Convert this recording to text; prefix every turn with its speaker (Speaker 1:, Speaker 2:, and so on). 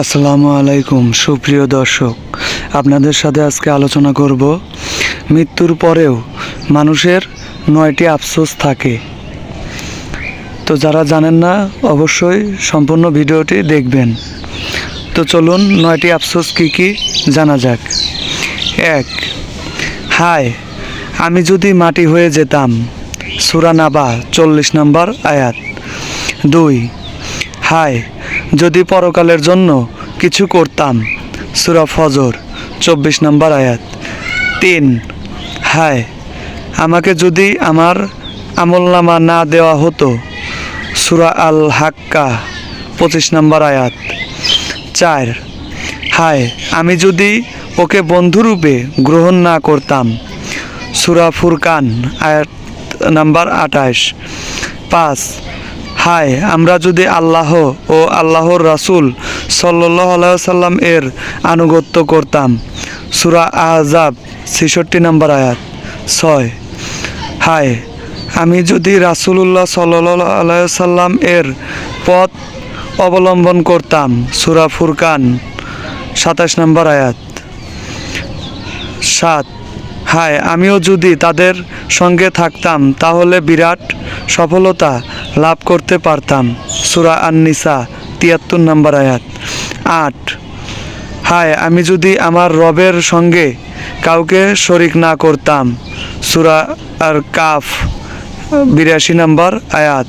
Speaker 1: আসসালামু আলাইকুম, সুপ্রিয় দর্শক। আপনাদের সাথে আজকে আলোচনা করব, মৃত্যুর পরেও মানুষের নয়টি আফসোস থাকে। তো যারা জানেন না, অবশ্যই সম্পূর্ণ ভিডিওটি দেখবেন। তো চলুন, নয়টি আফসোস কি কি জানা যাক। এক, হায়, আমি যদি মাটি হয়ে যেতাম সুরানাবা চল্লিশ নম্বর আয়াত। দুই, হায় যদি পরকালের জন্য কিছু করতাম। সুরা ফজর, চব্বিশ নম্বর আয়াত। তিন, হায়, আমাকে যদি আমার আমলনামা না দেওয়া হতো, সুরা আল হাক্কা পঁচিশ নম্বর আয়াত। চার, হায়, আমি যদি ওকে বন্ধুরূপে গ্রহণ না করতাম, সুরা ফুরকান, আয়াত নাম্বার আঠাশ। পাঁচ হায়, আমরা যদি আল্লাহ ও আল্লাহর রাসূল সাল্লাহ সাল্লাম এর আনুগত্য করতাম। সুরা আহজাব ছেষট্টি নম্বর আয়াত, ছয়। হায়, আমি যদি রাসূলুল্লাহ সাল্লাহ সাল্লাম এর পথ অবলম্বন করতাম, সুরা ফুরকান, সাতাশ নম্বর আয়াত, সাত। হায়, আমিও যদি তাদের সঙ্গে থাকতাম, তাহলে বিরাট সফলতা লাভ করতে পারতাম। সুরা আননিসা, তিয়াত্তর নম্বর আয়াত। আট, হায়, আমি যদি আমার রবের সঙ্গে কাউকে শরিক না করতাম। সুরা আর কাফ বিরাশি নম্বর আয়াত।